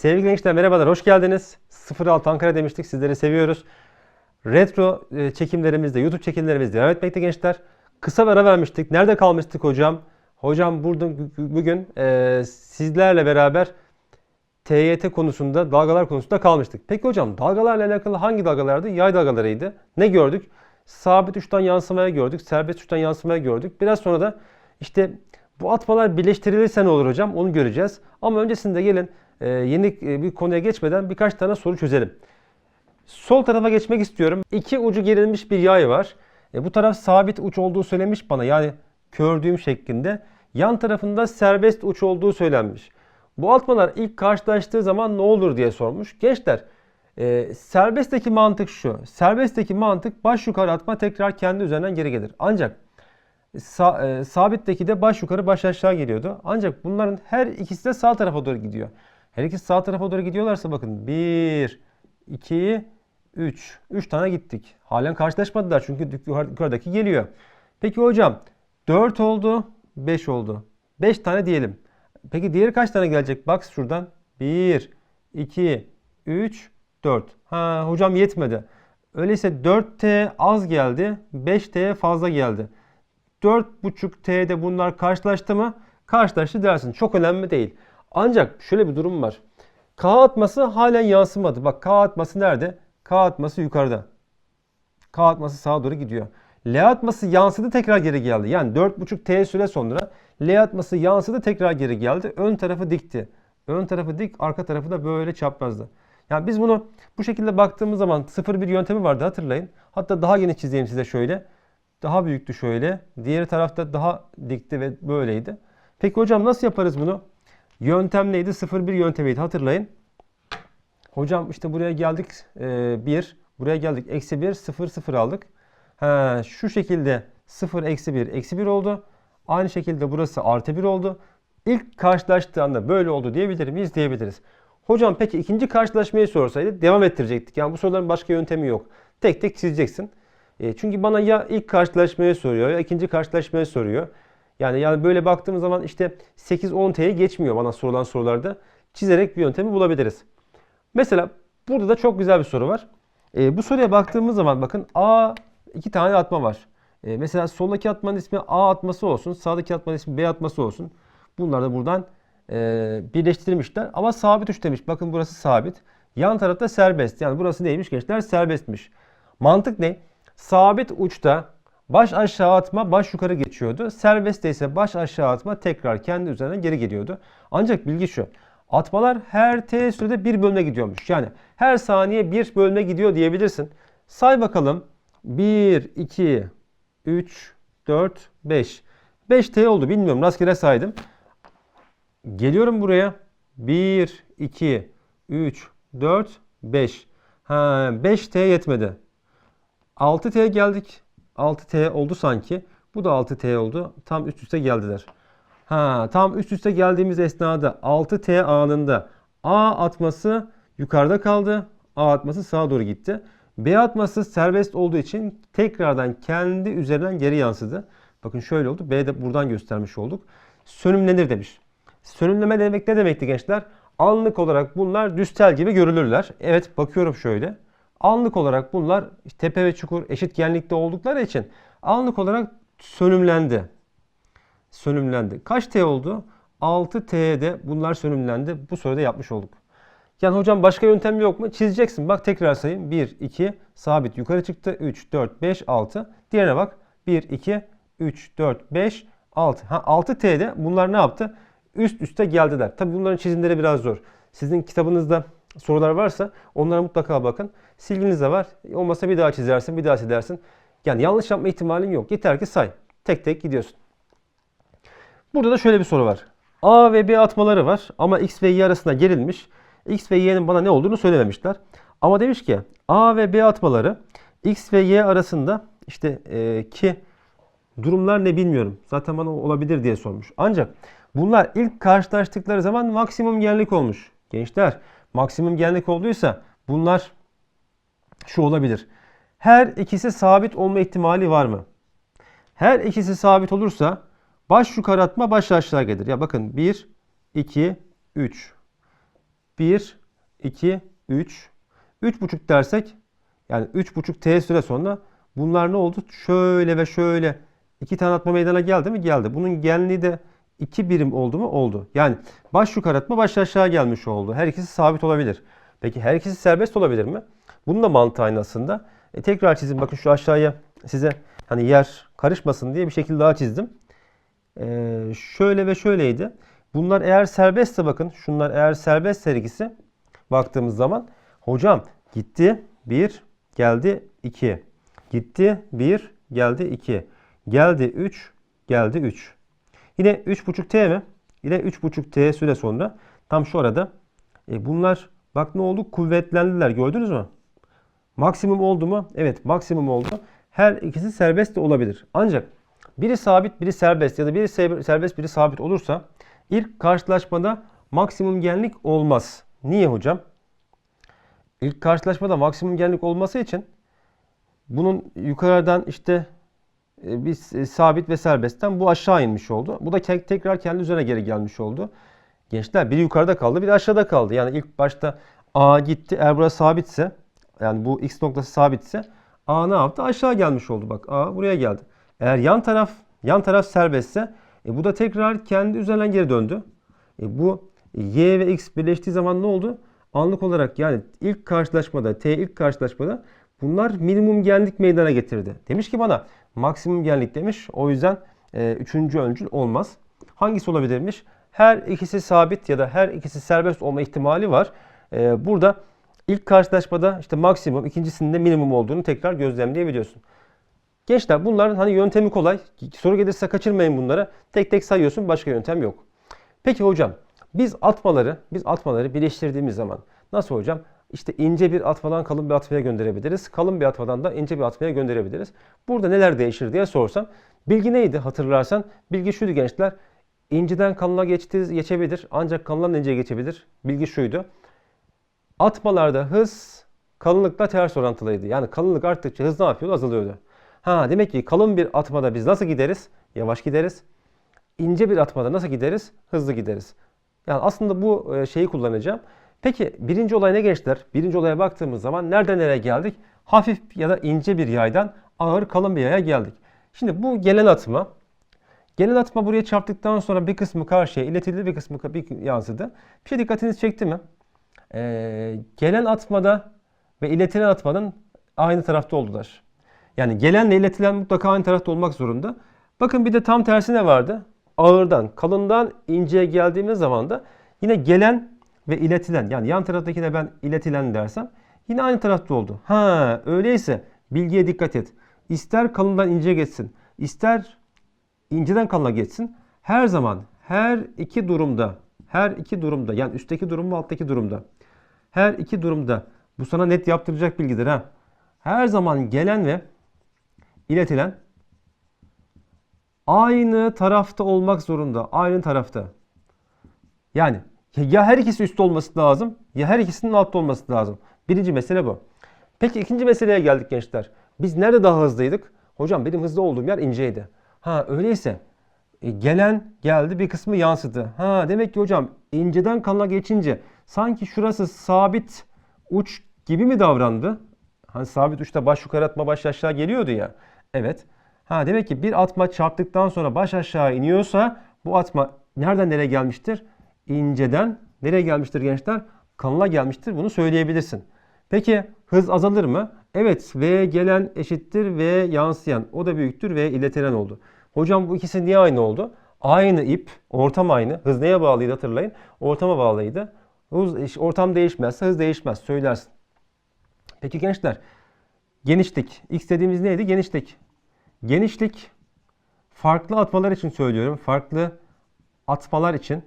Sevgili gençler merhabalar, hoş geldiniz. 06 Ankara demiştik, sizleri seviyoruz. Retro e, çekimlerimizde, YouTube çekimlerimizde devam etmekte gençler. Kısa ara vermiştik. Nerede kalmıştık hocam? Hocam burada bugün e, sizlerle beraber TYT konusunda, dalgalar konusunda kalmıştık. Peki hocam dalgalarla alakalı hangi dalgalardı? Yay dalgalarıydı. Ne gördük? Sabit uçtan yansımaya gördük, serbest uçtan yansımaya gördük. Biraz sonra da işte bu atmalar birleştirilirse ne olur hocam? Onu göreceğiz. Ama öncesinde gelin e, yeni e, bir konuya geçmeden birkaç tane soru çözelim. Sol tarafa geçmek istiyorum. İki ucu gerilmiş bir yay var. E, bu taraf sabit uç olduğu söylemiş bana. Yani kördüğüm şeklinde. Yan tarafında serbest uç olduğu söylenmiş. Bu atmalar ilk karşılaştığı zaman ne olur diye sormuş. Gençler e, serbestteki mantık şu. Serbestteki mantık baş yukarı atma tekrar kendi üzerinden geri gelir. Ancak sa, sabitteki de baş yukarı baş aşağı geliyordu. Ancak bunların her ikisi de sağ tarafa doğru gidiyor. Her ikisi sağ tarafa doğru gidiyorlarsa bakın 1, 2, 3. 3 tane gittik. Halen karşılaşmadılar çünkü yukarıdaki geliyor. Peki hocam 4 oldu, 5 oldu. 5 tane diyelim. Peki diğeri kaç tane gelecek? Bak şuradan. 1, 2, 3, 4. Ha hocam yetmedi. Öyleyse 4T az geldi, 5T fazla geldi. 4.5T'de bunlar karşılaştı mı? Karşılaştı dersin. Çok önemli değil. Ancak şöyle bir durum var. K atması halen yansımadı. Bak K atması nerede? K atması yukarıda. K atması sağa doğru gidiyor. L atması yansıdı tekrar geri geldi. Yani 4.5 T süre sonra L atması yansıdı tekrar geri geldi. Ön tarafı dikti. Ön tarafı dik, arka tarafı da böyle çaprazdı. Yani biz bunu bu şekilde baktığımız zaman 0-1 yöntemi vardı hatırlayın. Hatta daha geniş çizeyim size şöyle. Daha büyüktü şöyle. Diğer tarafta daha dikti ve böyleydi. Peki hocam nasıl yaparız bunu? Yöntem neydi? 0-1 yöntemiydi hatırlayın. Hocam işte buraya geldik 1. buraya geldik eksi 1 0 0 aldık. Ha, şu şekilde 0 eksi 1 eksi 1 oldu. Aynı şekilde burası artı 1 oldu. İlk karşılaştığı anda böyle oldu diyebilir miyiz? Diyebiliriz. Hocam peki ikinci karşılaşmayı sorsaydı devam ettirecektik. Yani bu soruların başka yöntemi yok. Tek tek çizeceksin. E, çünkü bana ya ilk karşılaşmayı soruyor ya ikinci karşılaşmayı soruyor. Yani yani böyle baktığımız zaman işte 8-10 T'ye geçmiyor bana sorulan sorularda. Çizerek bir yöntemi bulabiliriz. Mesela burada da çok güzel bir soru var. E, bu soruya baktığımız zaman bakın A iki tane atma var. E, mesela soldaki atmanın ismi A atması olsun. Sağdaki atmanın ismi B atması olsun. Bunlar da buradan e, birleştirilmişler. Ama sabit uç demiş. Bakın burası sabit. Yan tarafta serbest. Yani burası neymiş gençler? Serbestmiş. Mantık ne? Sabit uçta baş aşağı atma baş yukarı geçiyordu. Serbestte ise baş aşağı atma tekrar kendi üzerine geri geliyordu. Ancak bilgi şu. Atmalar her t sürede bir bölüme gidiyormuş. Yani her saniye bir bölüme gidiyor diyebilirsin. Say bakalım. 1, 2, 3, 4, 5. 5t oldu bilmiyorum rastgele saydım. Geliyorum buraya. 1, 2, 3, 4, 5. Ha, 5t yetmedi. 6t geldik. 6t oldu sanki. Bu da 6t oldu. Tam üst üste geldiler. Ha, tam üst üste geldiğimiz esnada 6t anında A atması yukarıda kaldı. A atması sağa doğru gitti. B atması serbest olduğu için tekrardan kendi üzerinden geri yansıdı. Bakın şöyle oldu. B de buradan göstermiş olduk. Sönümlenir demiş. Sönümleme demek ne demekti gençler? Anlık olarak bunlar düz tel gibi görülürler. Evet bakıyorum şöyle. Anlık olarak bunlar tepe ve çukur eşit genlikte oldukları için anlık olarak sönümlendi. Sönümlendi. Kaç T oldu? 6 T'de bunlar sönümlendi. Bu soruda yapmış olduk. Yani hocam başka yöntem yok mu? Çizeceksin. Bak tekrar sayayım. 1, 2, sabit yukarı çıktı. 3, 4, 5, 6. Diğerine bak. 1, 2, 3, 4, 5, 6. Ha, 6 T'de bunlar ne yaptı? Üst üste geldiler. Tabi bunların çizimleri biraz zor. Sizin kitabınızda sorular varsa onlara mutlaka bakın. Silginiz de var. Olmasa bir daha çizersin, bir daha çizersin. Yani yanlış yapma ihtimalin yok. Yeter ki say. Tek tek gidiyorsun. Burada da şöyle bir soru var. A ve B atmaları var ama X ve Y arasında gerilmiş. X ve Y'nin bana ne olduğunu söylememişler. Ama demiş ki A ve B atmaları X ve Y arasında işte e, ki durumlar ne bilmiyorum. Zaten bana olabilir diye sormuş. Ancak bunlar ilk karşılaştıkları zaman maksimum genlik olmuş. Gençler maksimum genlik olduysa bunlar şu olabilir. Her ikisi sabit olma ihtimali var mı? Her ikisi sabit olursa baş yukarı atma baş aşağı gelir. Ya bakın 1, 2, 3. 1, 2, 3. 3,5 dersek yani 3,5 t süre sonra bunlar ne oldu? Şöyle ve şöyle iki tane atma meydana geldi mi? Geldi. Bunun genliği de 2 birim oldu mu? Oldu. Yani baş yukarı atma baş aşağı gelmiş oldu. Her ikisi sabit olabilir. Peki her ikisi serbest olabilir mi? Bunun da mantığı aynı aslında. E, tekrar çizim. Bakın şu aşağıya size hani yer karışmasın diye bir şekilde daha çizdim. E, şöyle ve şöyleydi. Bunlar eğer serbestse bakın şunlar eğer serbest her baktığımız zaman hocam gitti 1 geldi 2 gitti 1 geldi 2 geldi 3 geldi 3 yine 3.5t mi? Yine 3.5t süre sonra. Tam şu arada. E, bunlar bak ne oldu? Kuvvetlendiler. Gördünüz mü? Maksimum oldu mu? Evet maksimum oldu. Her ikisi serbest de olabilir. Ancak biri sabit biri serbest ya da biri serbest biri sabit olursa ilk karşılaşmada maksimum genlik olmaz. Niye hocam? İlk karşılaşmada maksimum genlik olması için bunun yukarıdan işte bir sabit ve serbestten bu aşağı inmiş oldu. Bu da tekrar kendi üzerine geri gelmiş oldu. Gençler biri yukarıda kaldı, biri aşağıda kaldı. Yani ilk başta A gitti. Eğer burası sabitse, yani bu x noktası sabitse A ne yaptı? Aşağı gelmiş oldu. Bak A buraya geldi. Eğer yan taraf yan taraf serbestse e, bu da tekrar kendi üzerinden geri döndü. E, bu y ve x birleştiği zaman ne oldu? Anlık olarak yani ilk karşılaşmada, t ilk karşılaşmada bunlar minimum genlik meydana getirdi. Demiş ki bana maksimum genlik demiş. O yüzden e, üçüncü öncül olmaz. Hangisi olabilirmiş? Her ikisi sabit ya da her ikisi serbest olma ihtimali var. E, burada ilk karşılaşmada işte maksimum, ikincisinde minimum olduğunu tekrar gözlemleyebiliyorsun. Gençler bunların hani yöntemi kolay. Soru gelirse kaçırmayın bunları. Tek tek sayıyorsun başka yöntem yok. Peki hocam biz atmaları, biz atmaları birleştirdiğimiz zaman nasıl hocam? İşte ince bir atmadan kalın bir atmaya gönderebiliriz. Kalın bir atmadan da ince bir atmaya gönderebiliriz. Burada neler değişir diye sorsam. Bilgi neydi hatırlarsan? Bilgi şuydu gençler. İnceden kalına geçti, geçebilir. Ancak kalından inceye geçebilir. Bilgi şuydu. Atmalarda hız kalınlıkla ters orantılıydı. Yani kalınlık arttıkça hız ne yapıyordu? Azalıyordu. Ha demek ki kalın bir atmada biz nasıl gideriz? Yavaş gideriz. İnce bir atmada nasıl gideriz? Hızlı gideriz. Yani aslında bu e, şeyi kullanacağım. Peki birinci olay ne gençler? Birinci olaya baktığımız zaman nereden nereye geldik? Hafif ya da ince bir yaydan ağır kalın bir yaya geldik. Şimdi bu gelen atma. Gelen atma buraya çarptıktan sonra bir kısmı karşıya iletildi bir kısmı yansıdı. Bir şey dikkatinizi çekti mi? Ee, gelen atmada ve iletilen atmanın aynı tarafta oldular. Yani gelenle iletilen mutlaka aynı tarafta olmak zorunda. Bakın bir de tam tersine vardı. Ağırdan, kalından inceye geldiğimiz zaman da yine gelen ve iletilen yani yan taraftakine ben iletilen dersem yine aynı tarafta oldu. Ha öyleyse bilgiye dikkat et. İster kalından inceye geçsin, ister inceden kalına geçsin. Her zaman her iki durumda, her iki durumda yani üstteki durum ve alttaki durumda. Her iki durumda bu sana net yaptıracak bilgidir ha. Her zaman gelen ve iletilen aynı tarafta olmak zorunda. Aynı tarafta. Yani ya her ikisi üstte olması lazım ya her ikisinin altta olması lazım. Birinci mesele bu. Peki ikinci meseleye geldik gençler. Biz nerede daha hızlıydık? Hocam benim hızlı olduğum yer inceydi. Ha öyleyse e, gelen geldi bir kısmı yansıdı. Ha demek ki hocam inceden kalına geçince sanki şurası sabit uç gibi mi davrandı? Hani sabit uçta baş yukarı atma baş aşağı geliyordu ya. Evet. Ha demek ki bir atma çarptıktan sonra baş aşağı iniyorsa bu atma nereden nereye gelmiştir? İnceden nereye gelmiştir gençler? Kanına gelmiştir. Bunu söyleyebilirsin. Peki hız azalır mı? Evet V gelen eşittir V yansıyan. O da büyüktür V iletilen oldu. Hocam bu ikisi niye aynı oldu? Aynı ip, ortam aynı. Hız neye bağlıydı hatırlayın. Ortama bağlıydı. Hız, ortam değişmezse hız değişmez. Söylersin. Peki gençler genişlik. X dediğimiz neydi? Genişlik. Genişlik farklı atmalar için söylüyorum. Farklı atmalar için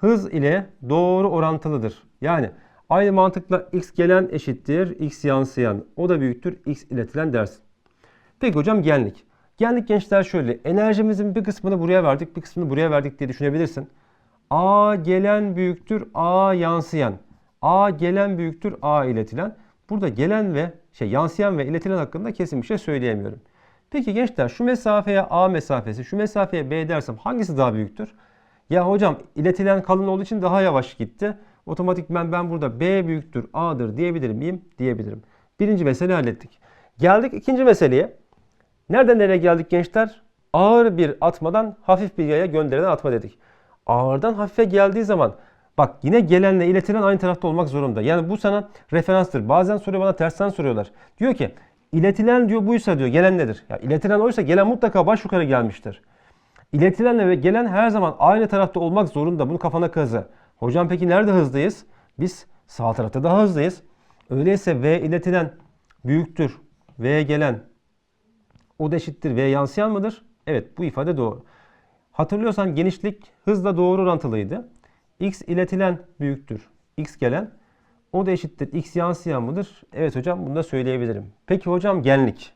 hız ile doğru orantılıdır. Yani aynı mantıkla x gelen eşittir x yansıyan. O da büyüktür x iletilen dersin. Peki hocam genlik. Genlik gençler şöyle. Enerjimizin bir kısmını buraya verdik, bir kısmını buraya verdik diye düşünebilirsin. A gelen büyüktür A yansıyan. A gelen büyüktür A iletilen. Burada gelen ve şey yansıyan ve iletilen hakkında kesin bir şey söyleyemiyorum. Peki gençler şu mesafeye A mesafesi, şu mesafeye B dersem hangisi daha büyüktür? Ya hocam iletilen kalın olduğu için daha yavaş gitti. Otomatikmen ben burada B büyüktür A'dır diyebilir miyim? Diyebilirim. Birinci mesele hallettik. Geldik ikinci meseleye. Nereden nereye geldik gençler? Ağır bir atmadan hafif bir yaya gönderilen atma dedik. Ağırdan hafife geldiği zaman bak yine gelenle iletilen aynı tarafta olmak zorunda. Yani bu sana referanstır. Bazen soruyor bana tersten soruyorlar. Diyor ki iletilen diyor buysa diyor gelen nedir? Ya iletilen oysa gelen mutlaka baş yukarı gelmiştir. İletilenle ve gelen her zaman aynı tarafta olmak zorunda. Bunu kafana kazı. Hocam peki nerede hızlıyız? Biz sağ tarafta daha hızlıyız. Öyleyse V iletilen büyüktür. V gelen o da eşittir V yansıyan mıdır? Evet bu ifade doğru. Hatırlıyorsan genişlik hızla doğru orantılıydı. X iletilen büyüktür. X gelen o da eşittir. X yansıyan mıdır? Evet hocam bunu da söyleyebilirim. Peki hocam genlik.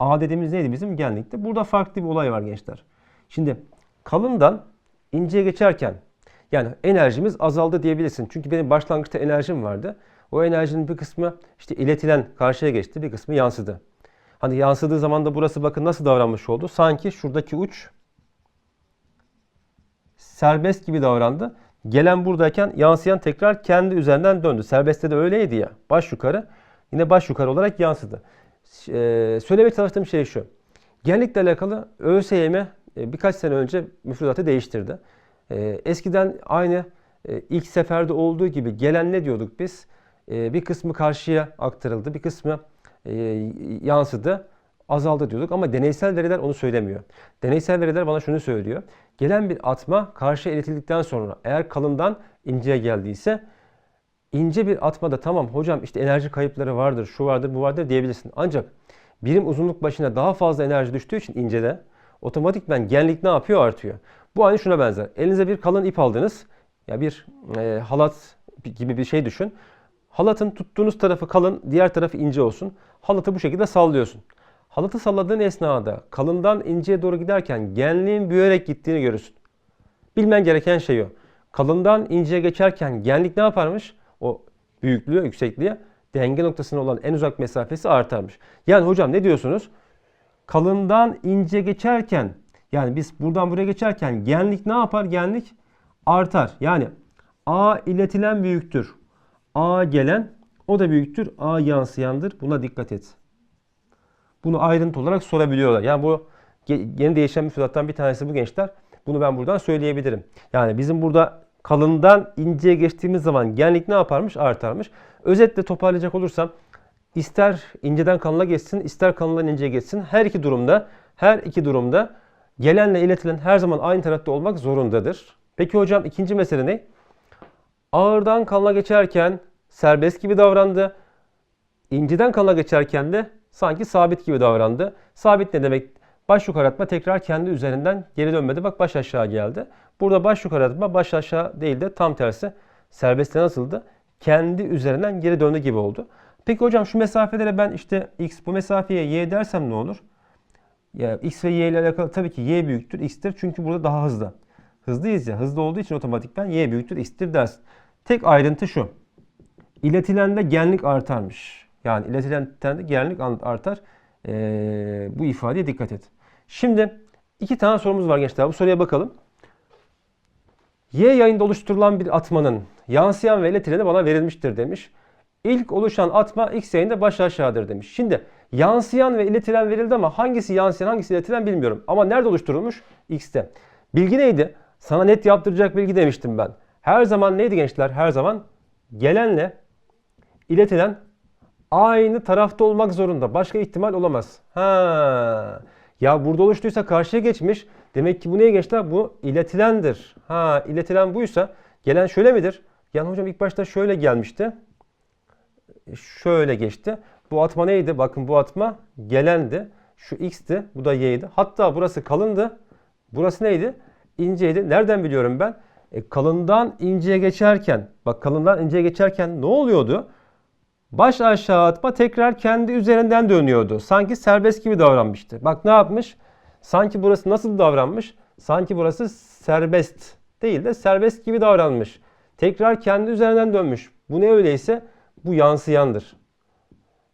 A dediğimiz neydi bizim? Genlikti. Burada farklı bir olay var gençler. Şimdi kalından inceye geçerken yani enerjimiz azaldı diyebilirsin. Çünkü benim başlangıçta enerjim vardı. O enerjinin bir kısmı işte iletilen karşıya geçti, bir kısmı yansıdı. Hani yansıdığı zaman da burası bakın nasıl davranmış oldu. Sanki şuradaki uç serbest gibi davrandı. Gelen buradayken yansıyan tekrar kendi üzerinden döndü. Serbestte de öyleydi ya. Baş yukarı yine baş yukarı olarak yansıdı. Ee, söylemeye çalıştığım şey şu. Genlikle alakalı ÖSYM birkaç sene önce müfredatı değiştirdi. Ee, eskiden aynı e, ilk seferde olduğu gibi gelen ne diyorduk biz? Bir kısmı karşıya aktarıldı, bir kısmı e, yansıdı, azaldı diyorduk ama deneysel veriler onu söylemiyor. Deneysel veriler bana şunu söylüyor. Gelen bir atma karşıya iletildikten sonra eğer kalından inceye geldiyse ince bir atmada tamam hocam işte enerji kayıpları vardır, şu vardır, bu vardır diyebilirsin. Ancak birim uzunluk başına daha fazla enerji düştüğü için incede otomatikmen genlik ne yapıyor? Artıyor. Bu aynı şuna benzer. Elinize bir kalın ip aldınız. Ya bir e, halat gibi bir şey düşün. Halatın tuttuğunuz tarafı kalın, diğer tarafı ince olsun. Halatı bu şekilde sallıyorsun. Halatı salladığın esnada kalından inceye doğru giderken genliğin büyüyerek gittiğini görürsün. Bilmen gereken şey o. Kalından inceye geçerken genlik ne yaparmış? O büyüklüğü, yüksekliğe denge noktasına olan en uzak mesafesi artarmış. Yani hocam ne diyorsunuz? Kalından ince geçerken yani biz buradan buraya geçerken genlik ne yapar? Genlik artar. Yani A iletilen büyüktür. A gelen o da büyüktür. A yansıyandır. Buna dikkat et. Bunu ayrıntı olarak sorabiliyorlar. Yani bu yeni değişen müfredattan bir tanesi bu gençler. Bunu ben buradan söyleyebilirim. Yani bizim burada kalından inceye geçtiğimiz zaman genlik ne yaparmış? Artarmış. Özetle toparlayacak olursam ister inceden kalına geçsin, ister kalından inceye geçsin. Her iki durumda, her iki durumda gelenle iletilen her zaman aynı tarafta olmak zorundadır. Peki hocam ikinci mesele ne? Ağırdan kalına geçerken serbest gibi davrandı. İnceden kalına geçerken de sanki sabit gibi davrandı. Sabit ne demek? Baş yukarı atma tekrar kendi üzerinden geri dönmedi. Bak baş aşağı geldi. Burada baş yukarı atma baş aşağı değil de tam tersi. Serbestte nasıldı? Kendi üzerinden geri döndü gibi oldu. Peki hocam şu mesafelere ben işte x bu mesafeye y dersem ne olur? Ya x ve y ile alakalı tabii ki y büyüktür x'tir. Çünkü burada daha hızlı. Hızlıyız ya. Hızlı olduğu için otomatikten y büyüktür x'tir dersin. Tek ayrıntı şu. İletilende genlik artarmış. Yani iletilende genlik artar. Ee, bu ifadeye dikkat et. Şimdi iki tane sorumuz var gençler. Bu soruya bakalım. Y yayında oluşturulan bir atmanın yansıyan ve iletileni bana verilmiştir demiş. İlk oluşan atma X yayında baş aşağıdır demiş. Şimdi yansıyan ve iletilen verildi ama hangisi yansıyan hangisi iletilen bilmiyorum. Ama nerede oluşturulmuş? X'te. Bilgi neydi? Sana net yaptıracak bilgi demiştim ben. Her zaman neydi gençler? Her zaman gelenle iletilen aynı tarafta olmak zorunda. Başka ihtimal olamaz. Ha. Ya burada oluştuysa karşıya geçmiş. Demek ki bu neye gençler? Bu iletilendir. Ha, iletilen buysa gelen şöyle midir? Yani hocam ilk başta şöyle gelmişti. Şöyle geçti. Bu atma neydi? Bakın bu atma gelendi. Şu x'ti. Bu da y'ydi. Hatta burası kalındı. Burası neydi? İnceydi. Nereden biliyorum ben? E, kalından inceye geçerken, bak kalından inceye geçerken ne oluyordu? Baş aşağı atma tekrar kendi üzerinden dönüyordu. Sanki serbest gibi davranmıştı. Bak ne yapmış? Sanki burası nasıl davranmış? Sanki burası serbest değil de serbest gibi davranmış. Tekrar kendi üzerinden dönmüş. Bu ne öyleyse? Bu yansıyandır.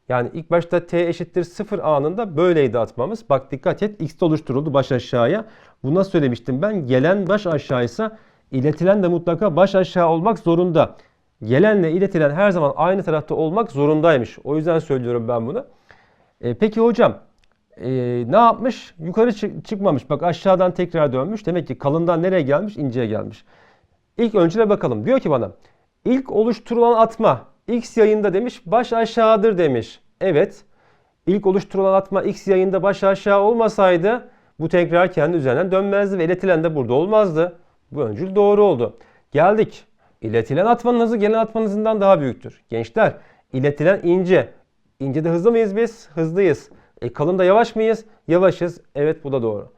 Yani ilk başta t eşittir 0 anında böyleydi atmamız. Bak dikkat et x oluşturuldu baş aşağıya. Bu nasıl söylemiştim ben? Gelen baş aşağıysa iletilen de mutlaka baş aşağı olmak zorunda. Gelenle iletilen her zaman aynı tarafta olmak zorundaymış. O yüzden söylüyorum ben bunu. E, peki hocam e, ne yapmış? Yukarı çık- çıkmamış. Bak aşağıdan tekrar dönmüş. Demek ki kalından nereye gelmiş? İnceye gelmiş. İlk öncüle bakalım. Diyor ki bana ilk oluşturulan atma x yayında demiş baş aşağıdır demiş. Evet. İlk oluşturulan atma x yayında baş aşağı olmasaydı bu tekrar kendi üzerinden dönmezdi ve iletilen de burada olmazdı. Bu öncül doğru oldu. Geldik. İletilen atmanın hızı gelen atmanın daha büyüktür. Gençler iletilen ince. İnce de hızlı mıyız biz? Hızlıyız. E kalın da yavaş mıyız? Yavaşız. Evet bu da doğru.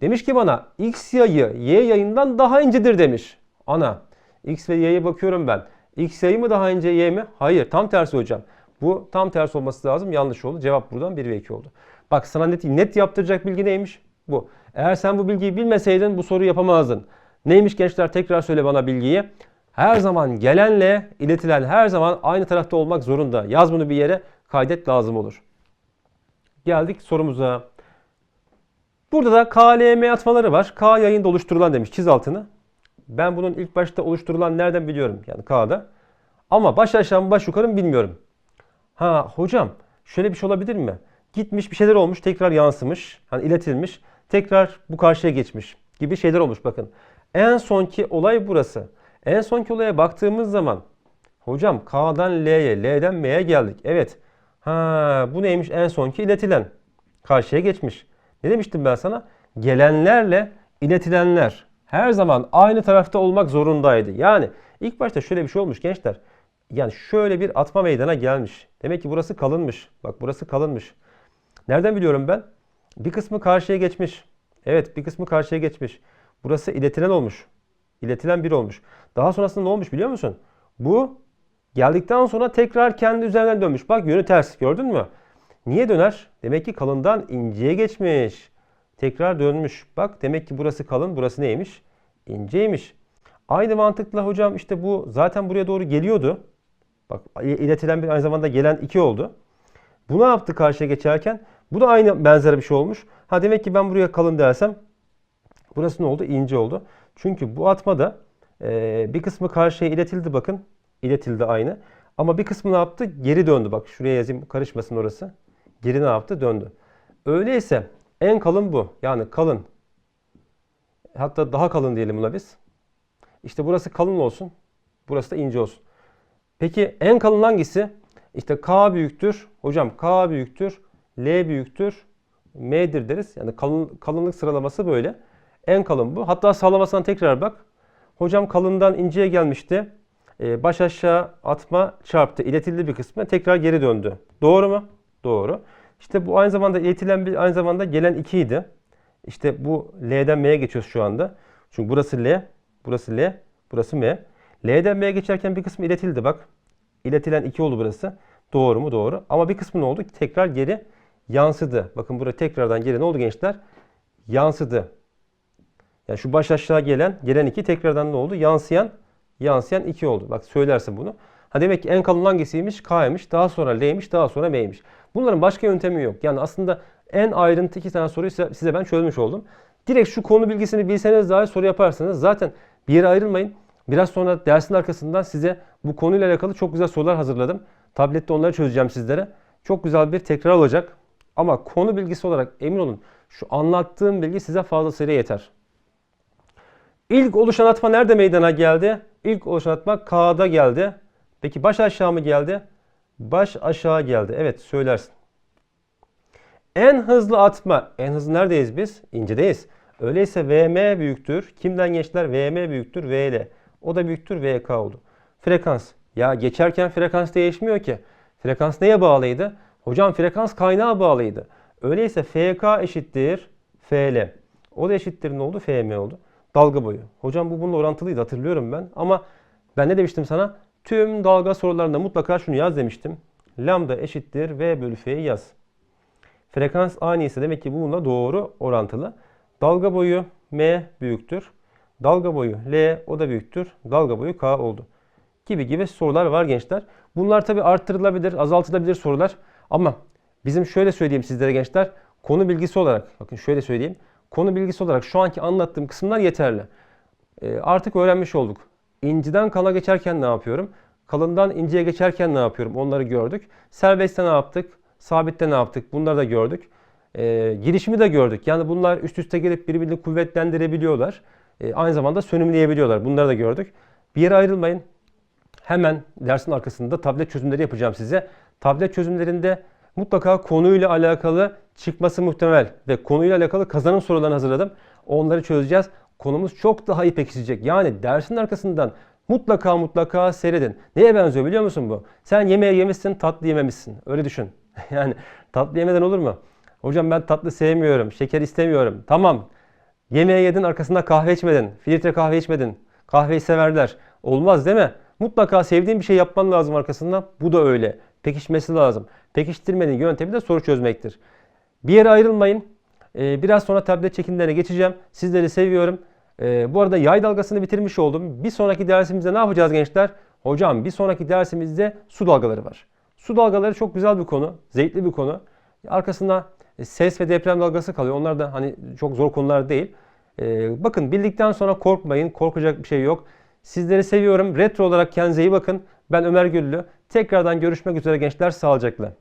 Demiş ki bana x yayı y yayından daha incedir demiş. Ana x ve y'ye bakıyorum ben. X yayı mı daha ince y mi? Hayır tam tersi hocam. Bu tam tersi olması lazım. Yanlış oldu. Cevap buradan 1 ve 2 oldu. Bak sana net, net yaptıracak bilgi neymiş? Bu. Eğer sen bu bilgiyi bilmeseydin bu soruyu yapamazdın. Neymiş gençler? Tekrar söyle bana bilgiyi. Her zaman gelenle iletilen her zaman aynı tarafta olmak zorunda. Yaz bunu bir yere kaydet lazım olur. Geldik sorumuza. Burada da KLM atmaları var. K yayında oluşturulan demiş. Çiz altını. Ben bunun ilk başta oluşturulan nereden biliyorum? Yani K'da. Ama baş aşağı mı baş yukarı mı bilmiyorum. Ha hocam şöyle bir şey olabilir mi? Gitmiş bir şeyler olmuş tekrar yansımış. Hani iletilmiş. Tekrar bu karşıya geçmiş gibi şeyler olmuş bakın. En sonki olay burası. En sonki olaya baktığımız zaman hocam K'dan L'ye, L'den M'ye geldik. Evet. Ha bu neymiş en sonki iletilen. Karşıya geçmiş. Ne demiştim ben sana? Gelenlerle iletilenler her zaman aynı tarafta olmak zorundaydı. Yani ilk başta şöyle bir şey olmuş gençler. Yani şöyle bir atma meydana gelmiş. Demek ki burası kalınmış. Bak burası kalınmış. Nereden biliyorum ben? Bir kısmı karşıya geçmiş. Evet bir kısmı karşıya geçmiş. Burası iletilen olmuş. İletilen bir olmuş. Daha sonrasında ne olmuş biliyor musun? Bu geldikten sonra tekrar kendi üzerinden dönmüş. Bak yönü ters gördün mü? Niye döner? Demek ki kalından inceye geçmiş. Tekrar dönmüş. Bak demek ki burası kalın, burası neymiş? İnceymiş. Aynı mantıkla hocam işte bu zaten buraya doğru geliyordu. Bak iletilen bir aynı zamanda gelen iki oldu. Bu ne yaptı karşıya geçerken? Bu da aynı benzer bir şey olmuş. Ha demek ki ben buraya kalın dersem burası ne oldu? İnce oldu. Çünkü bu atmada e, bir kısmı karşıya iletildi bakın. İletildi aynı. Ama bir kısmı ne yaptı? Geri döndü. Bak şuraya yazayım karışmasın orası. Geri ne yaptı? Döndü. Öyleyse en kalın bu. Yani kalın. Hatta daha kalın diyelim buna biz. İşte burası kalın olsun. Burası da ince olsun. Peki en kalın hangisi? İşte K büyüktür. Hocam K büyüktür. L büyüktür. M'dir deriz. Yani kalın, kalınlık sıralaması böyle. En kalın bu. Hatta sağlamasına tekrar bak. Hocam kalından inceye gelmişti. Ee, baş aşağı atma çarptı. İletildi bir kısmı. Tekrar geri döndü. Doğru mu? Doğru. İşte bu aynı zamanda iletilen bir aynı zamanda gelen 2 idi. İşte bu L'den M'ye geçiyoruz şu anda. Çünkü burası L, burası L, burası M. L'den M'ye geçerken bir kısmı iletildi bak. İletilen 2 oldu burası. Doğru mu? Doğru. Ama bir kısmı ne oldu? Tekrar geri yansıdı. Bakın burada tekrardan geri ne oldu gençler? Yansıdı. Yani şu baş aşağı gelen, gelen 2 tekrardan ne oldu? Yansıyan, yansıyan 2 oldu. Bak söylersin bunu. Ha demek ki en kalın hangisiymiş? K'ymış. Daha sonra L'ymiş. Daha sonra M'ymiş. Bunların başka yöntemi yok. Yani aslında en ayrıntı iki tane soruyu size, size ben çözmüş oldum. Direkt şu konu bilgisini bilseniz daha soru yaparsanız zaten bir yere ayrılmayın. Biraz sonra dersin arkasından size bu konuyla alakalı çok güzel sorular hazırladım. Tablette onları çözeceğim sizlere. Çok güzel bir tekrar olacak. Ama konu bilgisi olarak emin olun şu anlattığım bilgi size fazlasıyla yeter. İlk oluşan atma nerede meydana geldi? İlk oluşan atma K'da geldi. Peki baş aşağı mı geldi? Baş aşağı geldi. Evet söylersin. En hızlı atma. En hızlı neredeyiz biz? İncedeyiz. Öyleyse VM büyüktür. Kimden gençler? VM büyüktür. VL. O da büyüktür. VK oldu. Frekans. Ya geçerken frekans değişmiyor ki. Frekans neye bağlıydı? Hocam frekans kaynağa bağlıydı. Öyleyse FK eşittir FL. O da eşittir ne oldu? FM oldu. Dalga boyu. Hocam bu bununla orantılıydı hatırlıyorum ben. Ama ben ne demiştim sana? Tüm dalga sorularında mutlaka şunu yaz demiştim. Lambda eşittir V bölü F'yi yaz. Frekans aynı ise demek ki bununla doğru orantılı. Dalga boyu M büyüktür. Dalga boyu L o da büyüktür. Dalga boyu K oldu. Gibi gibi sorular var gençler. Bunlar tabi arttırılabilir, azaltılabilir sorular. Ama bizim şöyle söyleyeyim sizlere gençler. Konu bilgisi olarak bakın şöyle söyleyeyim. Konu bilgisi olarak şu anki anlattığım kısımlar yeterli. E, artık öğrenmiş olduk. İnciden kala geçerken ne yapıyorum? Kalından inceye geçerken ne yapıyorum? Onları gördük. Serbestte ne yaptık? Sabitte ne yaptık? Bunları da gördük. E, girişimi de gördük. Yani bunlar üst üste gelip birbirini kuvvetlendirebiliyorlar. E, aynı zamanda sönümleyebiliyorlar. Bunları da gördük. Bir yere ayrılmayın. Hemen dersin arkasında tablet çözümleri yapacağım size. Tablet çözümlerinde mutlaka konuyla alakalı çıkması muhtemel ve konuyla alakalı kazanım sorularını hazırladım. Onları çözeceğiz. Konumuz çok daha iyi pekişecek. Yani dersin arkasından mutlaka mutlaka seyredin. Neye benziyor biliyor musun bu? Sen yemeği yemişsin, tatlı yememişsin. Öyle düşün. yani tatlı yemeden olur mu? Hocam ben tatlı sevmiyorum, şeker istemiyorum. Tamam. Yemeği yedin arkasında kahve içmedin. Filtre kahve içmedin. Kahveyi severler. Olmaz değil mi? Mutlaka sevdiğin bir şey yapman lazım arkasında. Bu da öyle. Pekişmesi lazım. Pekiştirmenin yöntemi de soru çözmektir. Bir yere ayrılmayın. Ee, biraz sonra tablet çekimlerine geçeceğim. Sizleri seviyorum. Ee, bu arada yay dalgasını bitirmiş oldum. Bir sonraki dersimizde ne yapacağız gençler? Hocam bir sonraki dersimizde su dalgaları var. Su dalgaları çok güzel bir konu. Zevkli bir konu. Arkasında e, ses ve deprem dalgası kalıyor. Onlar da hani çok zor konular değil. Ee, bakın bildikten sonra korkmayın. Korkacak bir şey yok. Sizleri seviyorum. Retro olarak kendinize iyi bakın. Ben Ömer Güllü. Tekrardan görüşmek üzere gençler. Sağlıcakla.